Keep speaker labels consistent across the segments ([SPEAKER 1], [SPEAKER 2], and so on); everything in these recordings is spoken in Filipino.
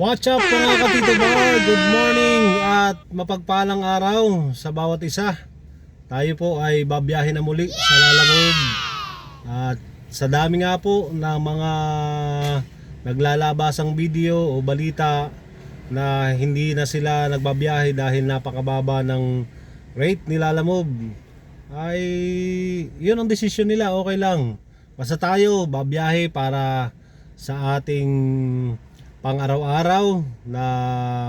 [SPEAKER 1] What's up mga katito bar? Good morning at mapagpalang araw sa bawat isa. Tayo po ay babiyahin na muli sa Lalamog. At sa dami nga po na mga naglalabasang video o balita na hindi na sila nagbabiyahe dahil napakababa ng rate ni Lalamove ay yun ang desisyon nila okay lang basta tayo babiyahe para sa ating pang araw-araw na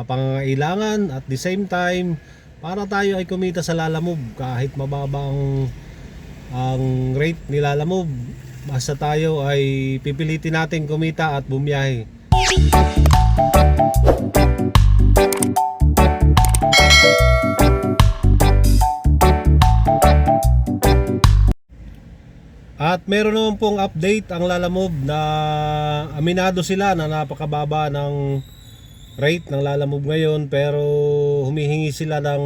[SPEAKER 1] pangangailangan at the same time para tayo ay kumita sa Lalamove kahit mababa ang ang rate ni Lalamove basta tayo ay pipilitin natin kumita at bumiyahe At meron naman pong update ang Lalamove na aminado sila na napakababa ng rate ng Lalamove ngayon pero humihingi sila ng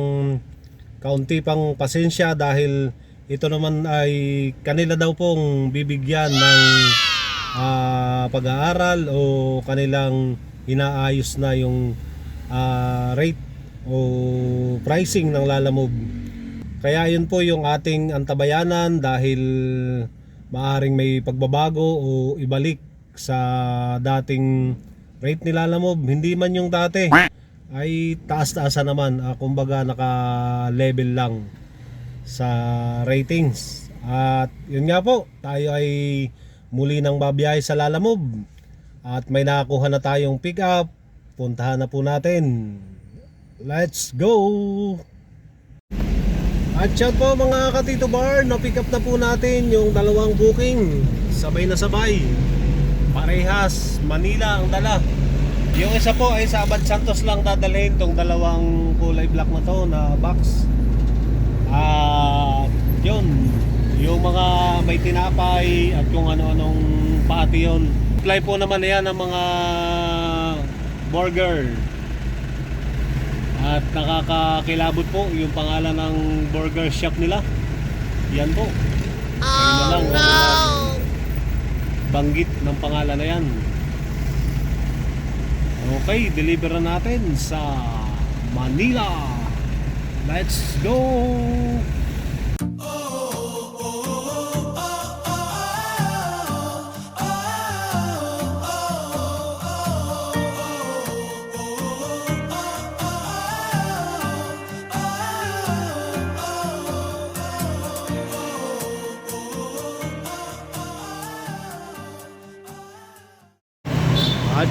[SPEAKER 1] kaunti pang pasensya dahil ito naman ay kanila daw pong bibigyan ng ah, pag-aaral o kanilang inaayos na yung ah, rate o pricing ng Lalamove. Kaya yun po yung ating antabayanan dahil maaring may pagbabago o ibalik sa dating rate nila Lamob. Hindi man yung dati ay taas-taasa naman. Ah, kumbaga naka-level lang sa ratings. At yun nga po, tayo ay muli nang babiyahe sa Lalamob. At may nakakuha na tayong pick up. Puntahan na po natin. Let's go! At yan po mga katito bar, na-pick up na po natin yung dalawang booking. Sabay na sabay. Parehas, Manila ang dala. Yung isa po ay sa Abad Santos lang dadalhin tong dalawang kulay black na to na box. At yun, yung mga may tinapay at kung ano-anong pati yun. Apply po naman na yan ng mga burger. At nakakakilabot po yung pangalan ng burger shop nila. Yan po. Oh lang, no! Banggit ng pangalan na yan. Okay, deliver na natin sa Manila. Let's go!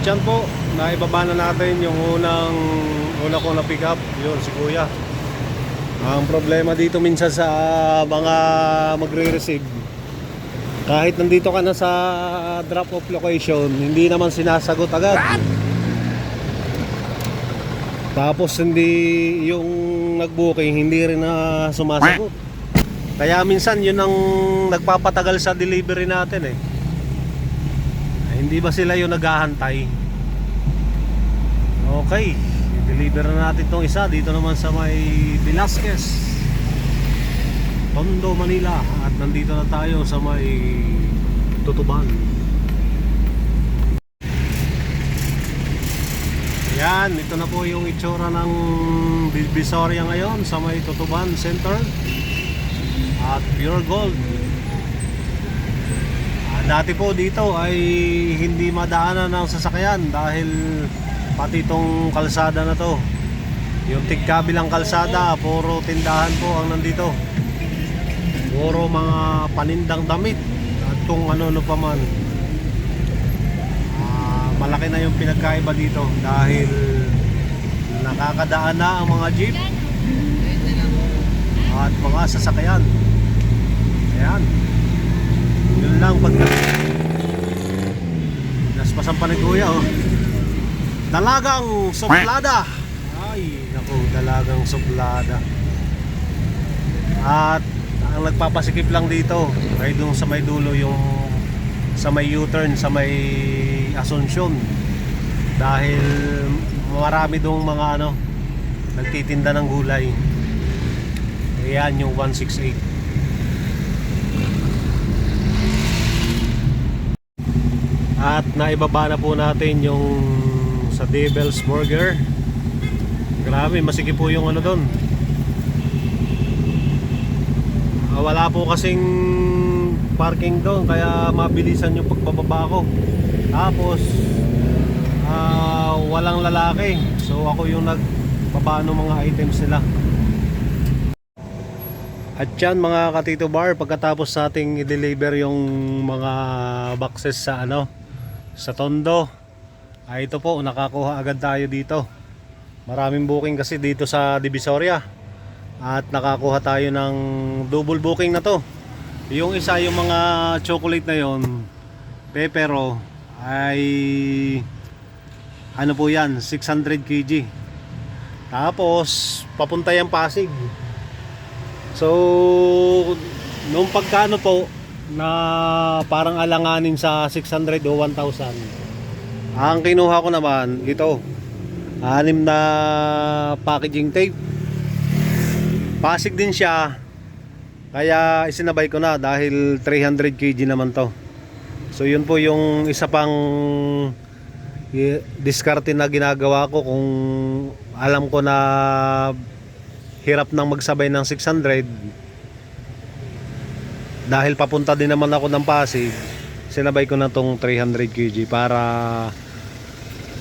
[SPEAKER 1] At yan po, naibaba na natin yung unang una kong na-pick up, yun si Kuya. Ang problema dito minsan sa mga magre-receive, kahit nandito ka na sa drop-off location, hindi naman sinasagot agad. Tapos hindi yung nag-booking, hindi rin na sumasagot. Kaya minsan yun ang nagpapatagal sa delivery natin eh. Hindi ba sila yung naghahantay? Okay, deliver na natin tong isa dito naman sa may Velasquez Tondo, Manila. At nandito na tayo sa may Tutuban. Yan, ito na po yung itsura ng Divisoria ngayon sa may Tutuban Center. At Pure Gold Dati po dito ay hindi madaanan ng sasakyan dahil pati itong kalsada na to. Yung tigkabilang kalsada puro tindahan po ang nandito. Puro mga panindang damit at kung ano-ano pa man. Ah, malaki na yung pinagkaiba dito dahil nakakadaan na ang mga jeep at mga sasakyan. Ayan yun lang pag naspasan pa ni oh. Dalagang suplada ay naku dalagang suplada at ang nagpapasikip lang dito ay doon sa may dulo yung sa may U-turn sa may Asunsyon dahil marami doong mga ano nagtitinda ng gulay. Ayan yung 168 at naibaba na po natin yung sa Devil's Burger. Grabe, masikip po yung ano doon. Ah, wala po kasing parking doon kaya mabilisan yung pagbababa ko. Tapos ah, walang lalaki. So ako yung nagbaba ng mga items nila. At yan mga katito bar pagkatapos sa ating i-deliver yung mga boxes sa ano sa Tondo. Ay ito po nakakuha agad tayo dito. Maraming booking kasi dito sa Divisoria. At nakakuha tayo ng double booking na to. Yung isa yung mga chocolate na yon pepero ay ano po yan 600 kg. Tapos papunta yung Pasig. So, nung pagkano po na parang alanganin sa 600 o 1,000. Ang kinuha ko naman, ito. Anim na packaging tape. Pasig din siya. Kaya isinabay ko na dahil 300 kg naman to. So yun po yung isa pang diskarte na ginagawa ko kung alam ko na hirap nang magsabay ng 600 dahil papunta din naman ako ng Pasig sinabay ko na tong 300 kg para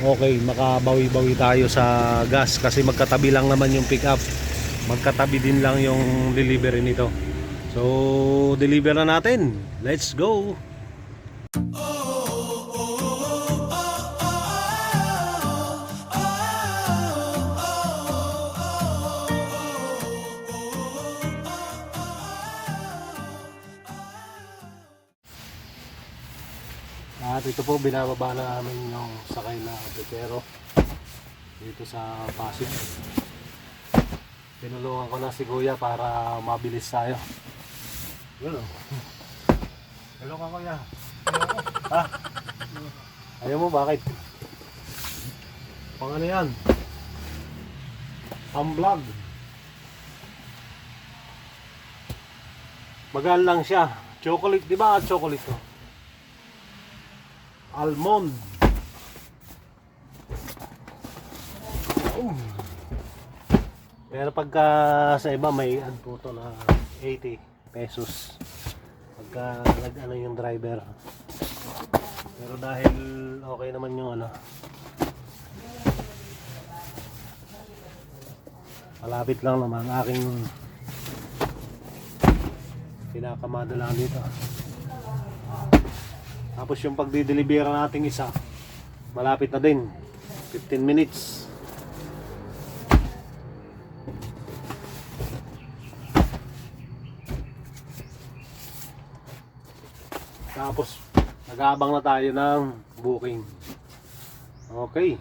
[SPEAKER 1] okay makabawi-bawi tayo sa gas kasi magkatabi lang naman yung pick up magkatabi din lang yung delivery nito. So deliver na natin. Let's go! At ito po binababa na namin yung sakay na Betero dito sa Pasig. Tinulungan ko na si Kuya para mabilis tayo. Yun o. Hello ka Kuya. Ha? Ayaw mo bakit? Pang ano yan? Ang vlog. Magaan lang siya. Chocolate, di ba? Chocolate to. Almond. Pero pagka sa iba may to na 80 pesos. Pagka nag ano yung driver. Pero dahil okay naman yung ano. Malapit lang naman aking pinakamada lang dito. Tapos yung pagdidelibera nating isa, malapit na din. 15 minutes. Tapos, nag-aabang na tayo ng booking. Okay.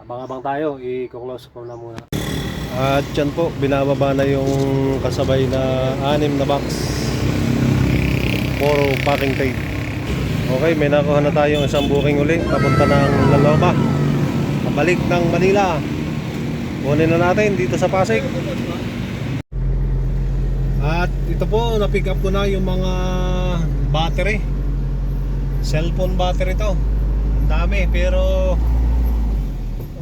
[SPEAKER 1] Abang-abang tayo, i-close ko na muna. At yan po, binababa na yung kasabay na anim na box. Puro packing tape. Okay, may nakuha na tayong isang booking uli. Papunta ng Laloba. Pabalik ng Manila. Kunin na natin dito sa Pasig. At ito po, na-pick up ko na yung mga battery. Cellphone battery to. Ang dami, pero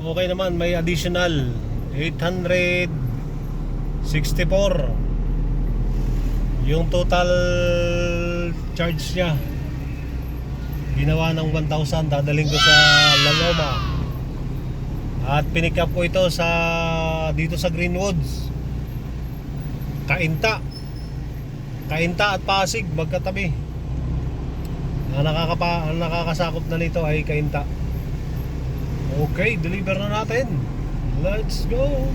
[SPEAKER 1] okay naman. May additional 864 yung total charge niya ginawa ng 1,000 dadaling ko sa Laloma at pinick up ko ito sa dito sa Greenwoods. Kainta. Kainta at Pasig magkatabi. Ang, nakakapa, ang nakakasakop na nito ay Kainta. Okay deliver na natin. Let's go.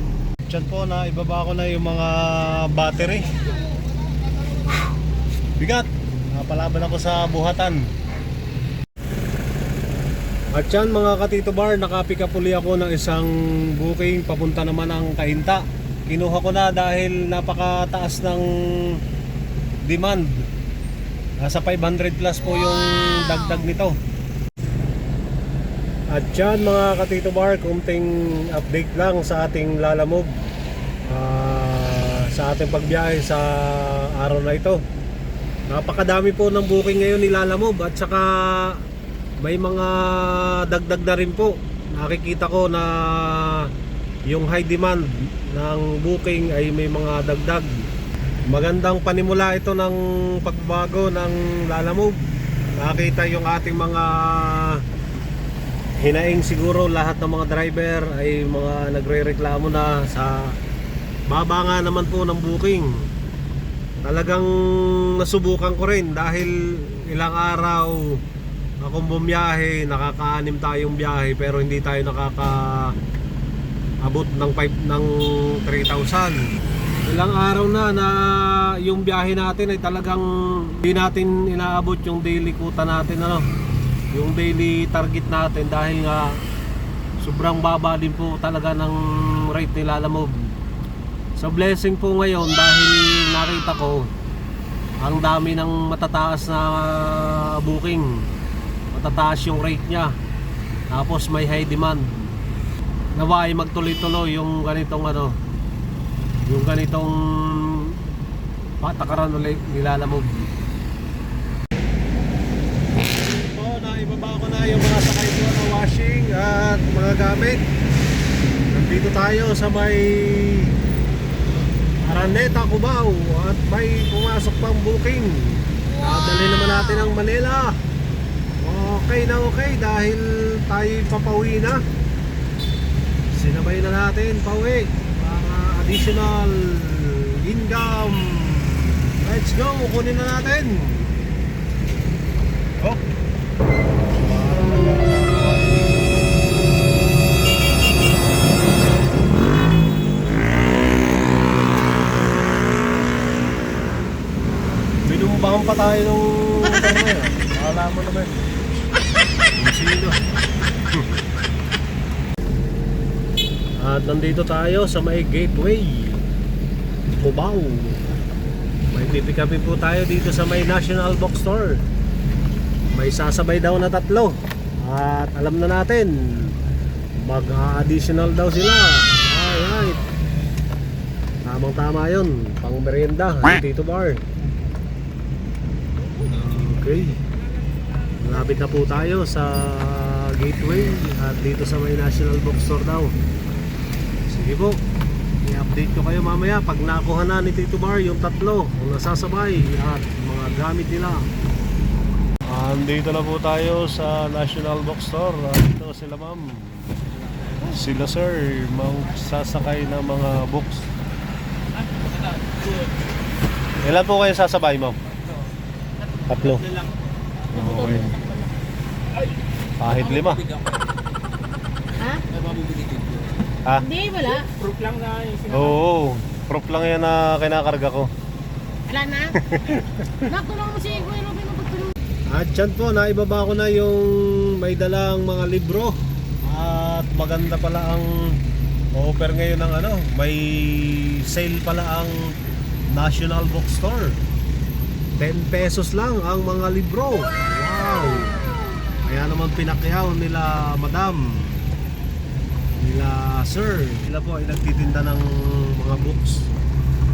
[SPEAKER 1] Diyan po na ibaba ko na yung mga battery. Bigat! Napalaban ako sa buhatan at yan mga katito bar nakapick up uli ako ng isang booking. Papunta naman ang Kainta. Kinuha ko na dahil napakataas ng demand. Nasa 500 plus po yung dagdag nito. At yan mga katito bar kunting update lang sa ating lalamove. Ah, sa ating pagbiyahe sa araw na ito. Napakadami po ng booking ngayon ni Lalamove at saka may mga dagdag na rin po nakikita ko na yung high demand ng booking ay may mga dagdag. Magandang panimula ito ng pagbabago ng Lalamove. Nakita yung ating mga hinaing siguro lahat ng mga driver ay mga nagre-reklamo na sa baba nga naman po ng booking. Talagang nasubukan ko rin dahil ilang araw akong bumiyahe, nakakaanim tayong biyahe pero hindi tayo nakaka abot ng 5 ng 3,000. Ilang araw na na yung biyahe natin ay talagang hindi natin inaabot yung daily quota natin ano. Yung daily target natin dahil nga sobrang baba din po talaga ng rate ni Lalamove. Sa blessing po ngayon dahil nakita ko ang dami ng matataas na booking. Matataas yung rate niya. Tapos may high demand. Naway magtuloy-tuloy yung ganitong ano yung ganitong patakaran ulit nilalamog. Po, naibaba ko na yung mga sakay ko na washing at mga gamit. Nandito tayo sa may Araneta, Cubao at may pumasok pang booking. Dadali naman natin ang Manila. Okay na okay dahil tayo papauwi na. Sinabay na natin pauwi para additional income. Let's go, kunin na natin. Oh. Binumbahan pa tayo nung. Akala mo naman. Sino. At nandito tayo sa may gateway. Cubao. May pipikapin po tayo dito sa may National Bookstore. May sasabay daw na tatlo. At alam na natin, mag-additional daw sila. Alright. Tamang tama yun. Pang merienda. Dito bar. Okay. Malapit na po tayo sa gateway at dito sa may National Bookstore daw. Sige po. I-update ko kayo mamaya pag nakuha na ni Tito Bar yung tatlo kung nasasabay at mga gamit nila. Andito na po tayo sa National Bookstore. Dito sila ma'am. Sila sir, magsasakay ng mga books. Ilan po kayo sasabay ma'am? Tatlo. Okay. Kahit lima.
[SPEAKER 2] Ha?
[SPEAKER 1] Ha?
[SPEAKER 2] Hindi, wala.
[SPEAKER 3] Proof lang na yung sinabi.
[SPEAKER 1] Oo. Proof lang yan na kinakarga ko.
[SPEAKER 2] Wala na. Nakatulong mo si Kuya Robin magtulong.
[SPEAKER 1] At yan po, naibaba ko na yung may dalang mga libro. At maganda pala ang offer ngayon ng ano, may sale pala ang National Bookstore. 10 pesos lang ang mga libro. Wow! Kaya naman pinakyaw nila madam, nila sir. Sila po ay nagtitinda ng mga books.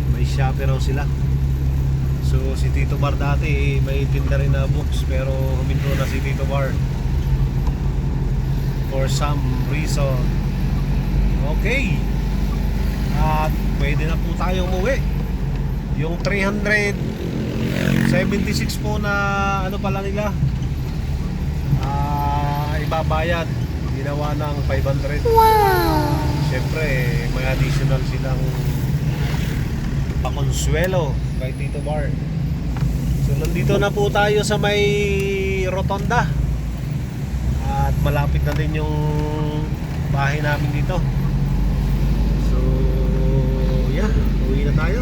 [SPEAKER 1] May shopee raw sila. So si Tito Bar dati eh, may tinda rin na books pero huminto na si Tito Bar for some reason. Okay. At pwede na po tayo umuwi. Yung 376 po na ano pala nila ibabayad ginawa ng 500 wow. Syempre may additional silang pakonsuelo kay Tito Bar so nandito na po tayo sa may rotonda. At malapit na din yung bahay namin dito. So yeah uwi na tayo.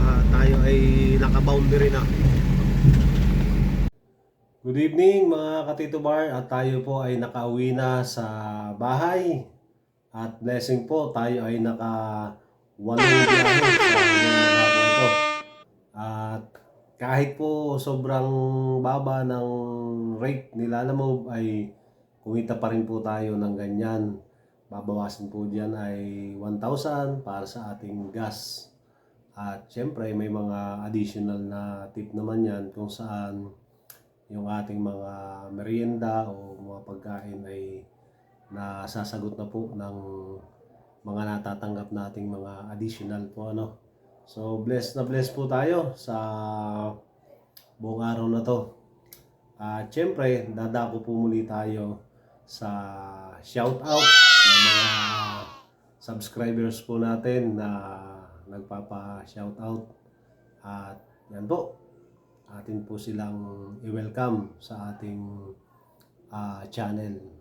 [SPEAKER 1] Ah, tayo ay naka-boundary na Good evening mga katito bar at tayo po ay nakauwi na sa bahay at blessing po tayo ay naka na mga ito. At kahit po sobrang baba ng rate nila Lalamove ay kumita pa rin po tayo ng ganyan. Babawasan po diyan ay 1,000 para sa ating gas. At syempre may mga additional na tip naman yan kung saan yung ating mga merienda o mga pagkain ay na sasagot na po ng mga natatanggap nating mga additional po ano. So bless na bless po tayo sa buong araw na to. At syempre, dadako po muli tayo sa shoutout ng mga subscribers po natin na nagpapa-shoutout. At yan po, atin po silang i-welcome sa ating ah, channel.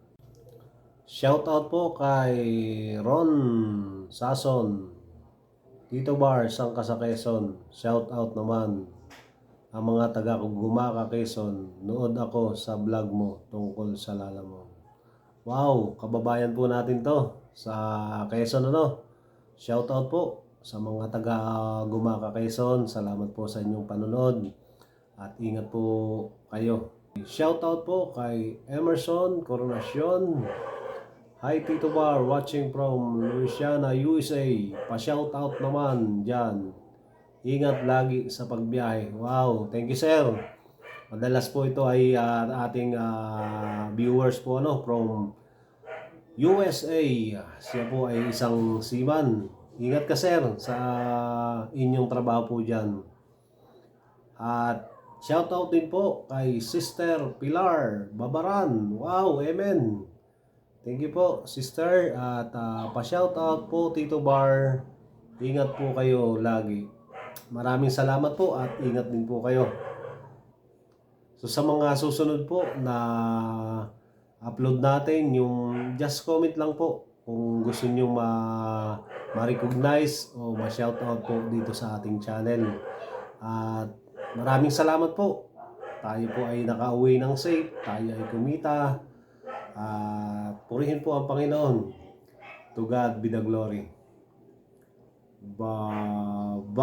[SPEAKER 1] Shoutout po kay Ron Sason, Tito Bar, Sangka sa Quezon. Shoutout naman ang mga taga Gumaka Quezon. Nood ako sa vlog mo tungkol sa lala mo. Wow, kababayan po natin to sa Quezon ano. Shoutout po sa mga taga Gumaka Quezon. Salamat po sa inyong panonood. At ingat po kayo. Shoutout po kay Emerson Coronacion. Hi Tito Bar, watching from Louisiana, USA. Pa-shoutout naman dyan. Ingat lagi sa pagbiyahe. Wow, thank you sir. Madalas po ito ay ah, ating ah, viewers po ano from USA. Siya po ay isang seaman. Ingat ka sir sa inyong trabaho po dyan. At shoutout din po kay Sister Pilar Babaran. Wow, amen. Thank you po, sister. At ah, pa-shoutout po, Tito Bar. Ingat po kayo lagi. Maraming salamat po at ingat din po kayo. So sa mga susunod po na upload natin, yung just comment lang po kung gusto nyo ma ma-recognize o ma-shoutout po dito sa ating channel. At Maraming salamat po. Tayo po ay nakauwi ng safe. Tayo ay kumita. Uh, purihin po ang Panginoon. To God be the glory. Bye-bye.